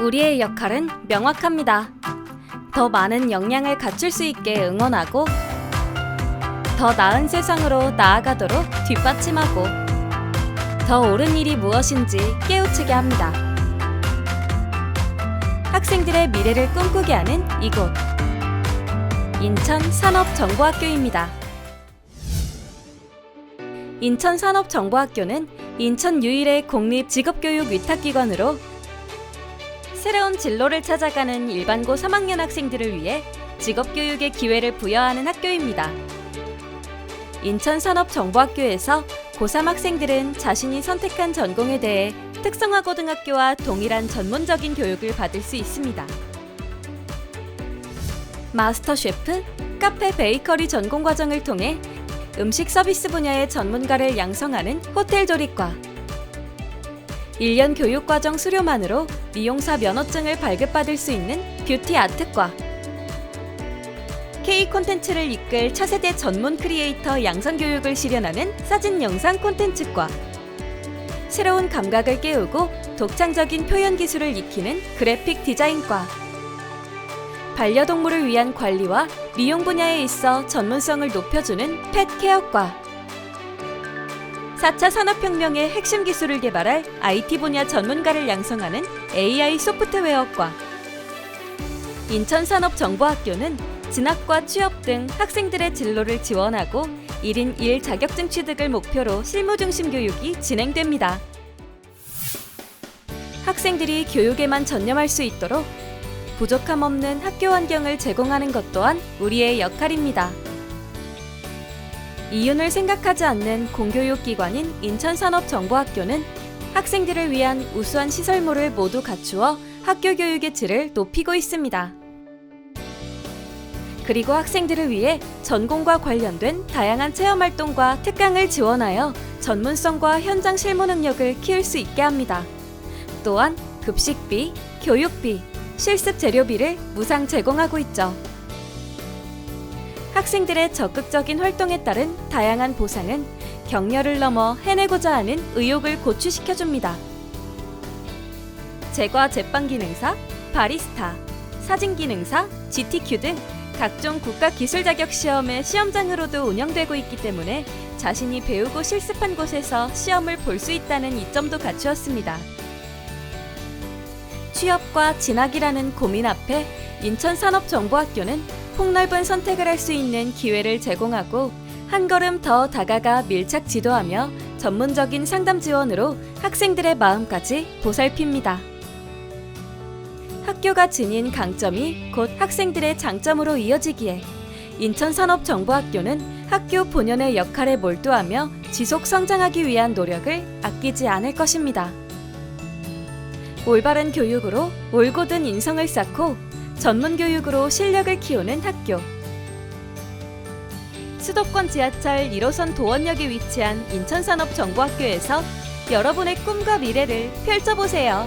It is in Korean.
우리의 역할은 명확합니다. 더 많은 역량을 갖출 수 있게 응원하고 더 나은 세상으로 나아가도록 뒷받침하고 더 옳은 일이 무엇인지 깨우치게 합니다. 학생들의 미래를 꿈꾸게 하는 이곳 인천 산업정보학교입니다. 인천 산업정보학교는 인천 유일의 공립 직업교육 위탁기관으로 새로운 진로를 찾아가는 일반고 3학년 학생들을 위해 직업교육의 기회를 부여하는 학교입니다. 인천산업정보학교에서 고3 학생들은 자신이 선택한 전공에 대해 특성화 고등학교와 동일한 전문적인 교육을 받을 수 있습니다. 마스터 셰프, 카페 베이커리 전공 과정을 통해 음식 서비스 분야의 전문가를 양성하는 호텔 조리과 1년 교육과정 수료만으로 미용사 면허증을 발급받을 수 있는 뷰티 아트과. K 콘텐츠를 이끌 차세대 전문 크리에이터 양성 교육을 실현하는 사진 영상 콘텐츠과. 새로운 감각을 깨우고 독창적인 표현 기술을 익히는 그래픽 디자인과. 반려동물을 위한 관리와 미용 분야에 있어 전문성을 높여주는 펫 케어과 4차 산업혁명의 핵심 기술을 개발할 IT 분야 전문가를 양성하는 AI 소프트웨어과 인천산업정보학교는 진학과 취업 등 학생들의 진로를 지원하고 1인 1 자격증 취득을 목표로 실무 중심 교육이 진행됩니다. 학생들이 교육에만 전념할 수 있도록 부족함 없는 학교 환경을 제공하는 것 또한 우리의 역할입니다. 이윤을 생각하지 않는 공교육 기관인 인천산업정보학교는 학생들을 위한 우수한 시설물을 모두 갖추어 학교 교육의 질을 높이고 있습니다. 그리고 학생들을 위해 전공과 관련된 다양한 체험 활동과 특강을 지원하여 전문성과 현장 실무 능력을 키울 수 있게 합니다. 또한 급식비, 교육비, 실습 재료비를 무상 제공하고 있죠. 학생들의 적극적인 활동에 따른 다양한 보상은 격려를 넘어 해내고자 하는 의욕을 고취시켜줍니다. 제과 제빵 기능사, 바리스타, 사진 기능사, GTQ 등 각종 국가 기술 자격 시험의 시험장으로도 운영되고 있기 때문에 자신이 배우고 실습한 곳에서 시험을 볼 수 있다는 이점도 갖추었습니다. 취업과 진학이라는 고민 앞에 인천산업정보학교는 폭넓은 선택을 할 수 있는 기회를 제공하고 한 걸음 더 다가가 밀착 지도하며 전문적인 상담 지원으로 학생들의 마음까지 보살핍니다. 학교가 지닌 강점이 곧 학생들의 장점으로 이어지기에 인천산업정보학교는 학교 본연의 역할에 몰두하며 지속 성장하기 위한 노력을 아끼지 않을 것입니다. 올바른 교육으로 올곧은 인성을 쌓고 전문 교육으로 실력을 키우는 학교. 수도권 지하철 1호선 도원역에 위치한 인천산업정보학교에서 여러분의 꿈과 미래를 펼쳐보세요.